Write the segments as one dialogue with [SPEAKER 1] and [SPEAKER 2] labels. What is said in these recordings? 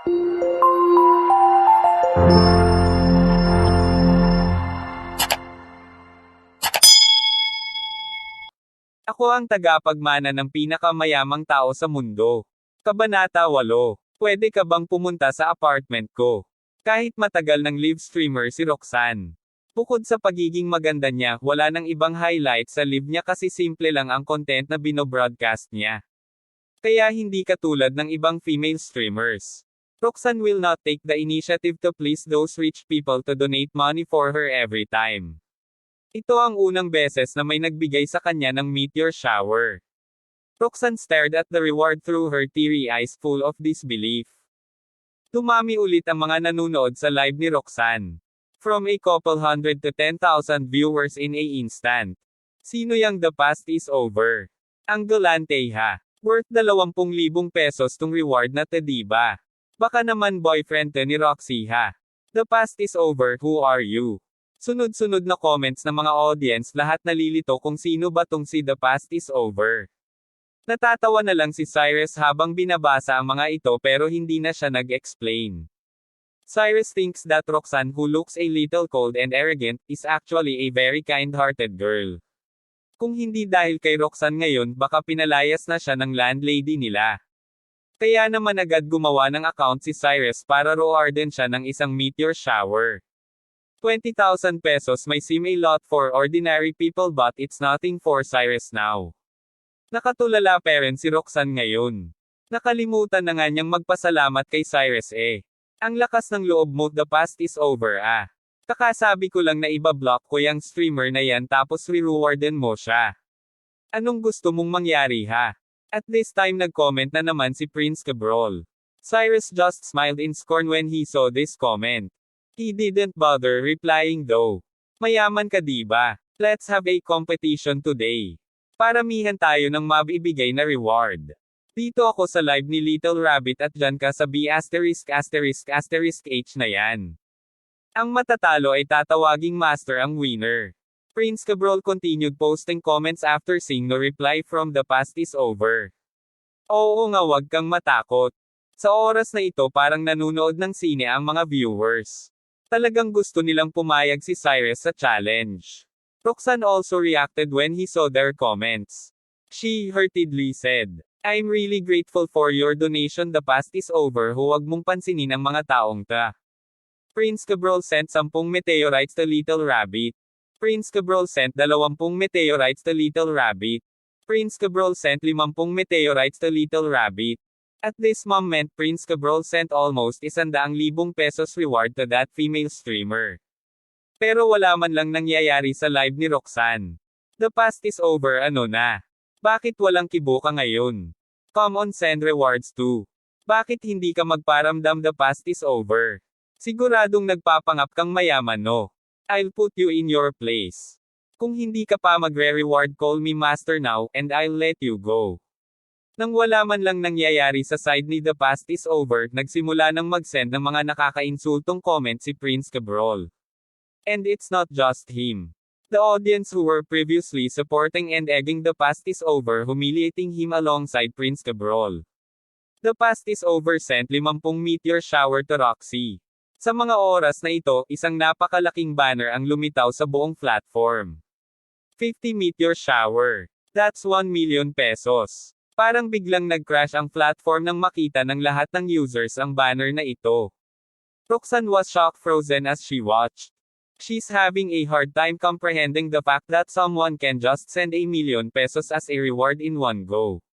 [SPEAKER 1] Ako ang tagapagmana ng pinakamayamang tao sa mundo. Kabanata 8. Pwede ka bang pumunta sa apartment ko? Kahit matagal ng live streamer si Roxanne. Bukod sa pagiging maganda niya, wala nang ibang highlight sa live niya kasi simple lang ang content na binobroadcast niya. Kaya hindi katulad ng ibang female streamers. Roxanne will not take the initiative to please those rich people to donate money for her every time. Ito ang unang beses na may nagbigay sa kanya ng meteor shower. Roxanne stared at the reward through her teary eyes full of disbelief. Tumami ulit ang mga nanunood sa live ni Roxanne. From a couple hundred to 10,000 viewers in a instant. Sino yang the past is over? Ang galante ha. Worth 20,000 pesos tong reward na te diba? Baka naman boyfriend ni Roxy ha. The past is over, who are you? Sunod-sunod na comments ng mga audience lahat nalilito kung sino ba tong si The Past is Over. Natatawa na lang si Cyrus habang binabasa ang mga ito pero hindi na siya nag-explain. Cyrus thinks that Roxanne who looks a little cold and arrogant, is actually a very kind-hearted girl. Kung hindi dahil kay Roxanne ngayon baka pinalayas na siya ng landlady nila. Kaya naman agad gumawa ng account si Cyrus para roarden siya ng isang meteor shower. 20,000 pesos may seem a lot for ordinary people but it's nothing for Cyrus now. Nakatulala pa rin si Roxanne ngayon. Nakalimutan na nga niyang magpasalamat kay Cyrus eh. Ang lakas ng loob mo the past is over ah. Kakasabi ko lang na iba-block ko yung streamer na yan tapos re-rewarden mo siya. Anong gusto mong mangyari ha? At this time nag-comment na naman si Prince Cabrol. Cyrus just smiled in scorn when he saw this comment. He didn't bother replying though. Mayaman ka diba? Let's have a competition today. Paramihan tayo ng mabibigay na reward. Dito ako sa live ni Little Rabbit at dyan ka sa B asterisk asterisk asterisk H na yan. Ang matatalo ay tatawaging master ang winner. Prince Cabrol continued posting comments after seeing no reply from the past is over. Oo nga wag kang matakot. Sa oras na ito parang nanunood ng sine ang mga viewers. Talagang gusto nilang pumayag si Cyrus sa challenge. Roxanne also reacted when he saw their comments. She heartedly said, I'm really grateful for your donation the past is over huwag mong pansinin ang mga taong ta. Prince Cabrol sent 10 meteorites to Little Rabbit. Prince Cabrol sent 20 meteorites to Little Rabbit. Prince Cabrol sent 50 meteorites to Little Rabbit. At this moment Prince Cabrol sent almost 100,000 pesos reward to that female streamer. Pero wala man lang nangyayari sa live ni Roxanne. The past is over ano na? Bakit walang kibo ka ngayon? Come on send rewards too. Bakit hindi ka magparamdam the past is over? Siguradong nagpapangap kang mayaman no? I'll put you in your place. Kung hindi ka pa magre-reward call me master now, and I'll let you go. Nang wala man lang nangyayari sa side ni The Past is Over, nagsimula nang mag-send ng mga nakakainsultong comment si Prince Cabrol. And it's not just him. The audience who were previously supporting and egging The Past is Over humiliating him alongside Prince Cabrol. The Past is Over sent 50 meteor shower to Roxy. Sa mga oras na ito, isang napakalaking banner ang lumitaw sa buong platform. 50 meteor shower. That's 1 million pesos. Parang biglang nag-crash ang platform nang makita ng lahat ng users ang banner na ito. Roxanne was shock frozen as she watched. She's having a hard time comprehending the fact that someone can just send a million pesos as a reward in one go.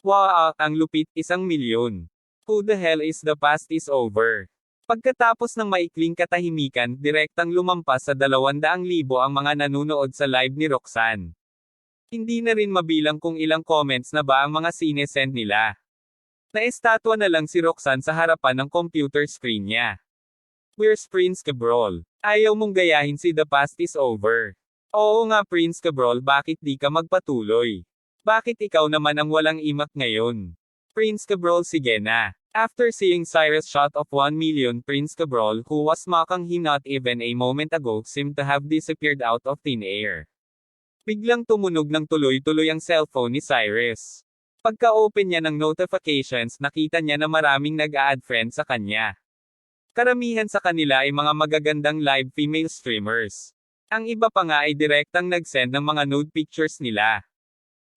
[SPEAKER 1] Wow, ang lupit, isang milyon. Who the hell is the past is over? Pagkatapos ng maikling katahimikan, direktang lumampas sa 200,000 ang mga nanunood sa live ni Roxanne. Hindi na rin mabilang kung ilang comments na ba ang mga sinesend nila. Naestatwa na lang si Roxanne sa harapan ng computer screen niya. Where's Prince Cabrol? Ayaw mong gayahin si The Past is Over. Oo nga Prince Cabrol bakit di ka magpatuloy? Bakit ikaw naman ang walang imak ngayon? Prince Cabrol sige na. After seeing Cyrus shot of 1 million Prince Cabrol who was mocking him not even a moment ago seemed to have disappeared out of thin air. Biglang tumunog ng tuloy-tuloy ang cellphone ni Cyrus. Pagka-open niya ng notifications nakita niya na maraming nag-a-add friend sa kanya. Karamihan sa kanila ay mga magagandang live female streamers. Ang iba pa nga ay direktang nag-send ng mga nude pictures nila.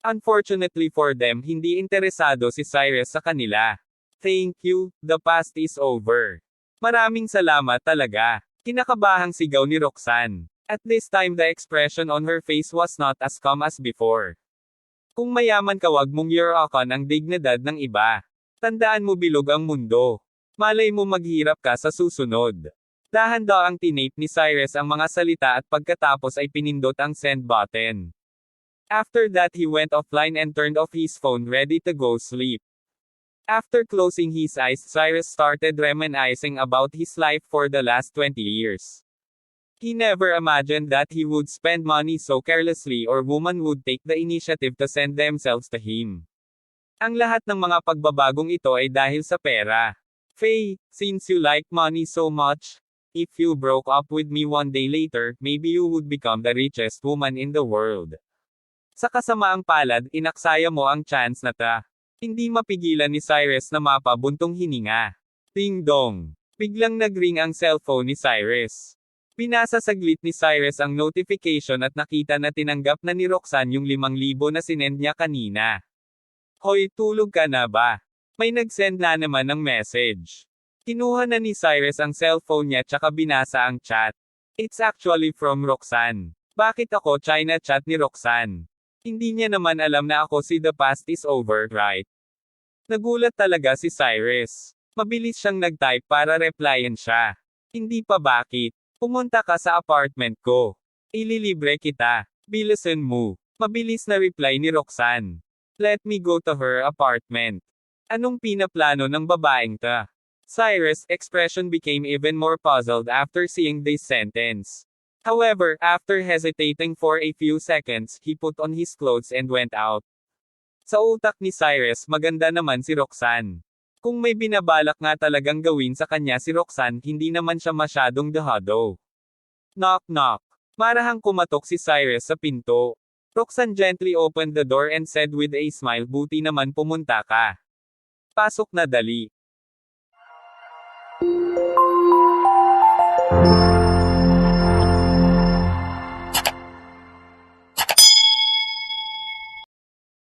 [SPEAKER 1] Unfortunately for them hindi interesado si Cyrus sa kanila. Thank you, the past is over. Maraming salamat talaga. Kinakabahang sigaw ni Roxanne. At this time the expression on her face was not as calm as before. Kung mayaman ka wag mong yurakan ang dignidad ng iba. Tandaan mo bilog ang mundo. Malay mo maghirap ka sa susunod. Dahan-daw ang tinape ni Cyrus ang mga salita at pagkatapos ay pinindot ang send button. After that he went offline and turned off his phone ready to go sleep. After closing his eyes Cyrus started reminiscing about his life for the last 20 years. He never imagined that he would spend money so carelessly or woman would take the initiative to send themselves to him. Ang lahat ng mga pagbabagong ito ay dahil sa pera. Faye, since you like money so much, if you broke up with me one day later, maybe you would become the richest woman in the world. Sa kasamaang palad, inaksaya mo ang chance na ta. Hindi mapigilan ni Cyrus na mapabuntong hininga. Ding dong. Biglang nagring ang cellphone ni Cyrus. Pinasa saglit ni Cyrus ang notification at nakita na tinanggap na ni Roxanne yung 5,000 na sinend niya kanina. Hoy, tulog ka na ba? May nag-send na naman ng message. Kinuha na ni Cyrus ang cellphone niya tsaka binasa ang chat. It's actually from Roxanne. Bakit ako China chat ni Roxanne? Hindi niya naman alam na ako si the past is over, right? Nagulat talaga si Cyrus. Mabilis siyang nag-type para replyan siya. Hindi pa bakit. Pumunta ka sa apartment ko. Ililibre kita. Bilisan mo. Mabilis na reply ni Roxanne. Let me go to her apartment. Anong pinaplano ng babaeng ta? Cyrus' expression became even more puzzled after seeing this sentence. However, after hesitating for a few seconds, he put on his clothes and went out. Sa utak ni Cyrus, maganda naman si Roxanne. Kung may binabalak nga talagang gawin sa kanya si Roxanne, hindi naman siya masyadong dahado. Knock knock. Marahang kumatok si Cyrus sa pinto. Roxanne gently opened the door and said with a smile, buti naman pumunta ka. Pasok na dali.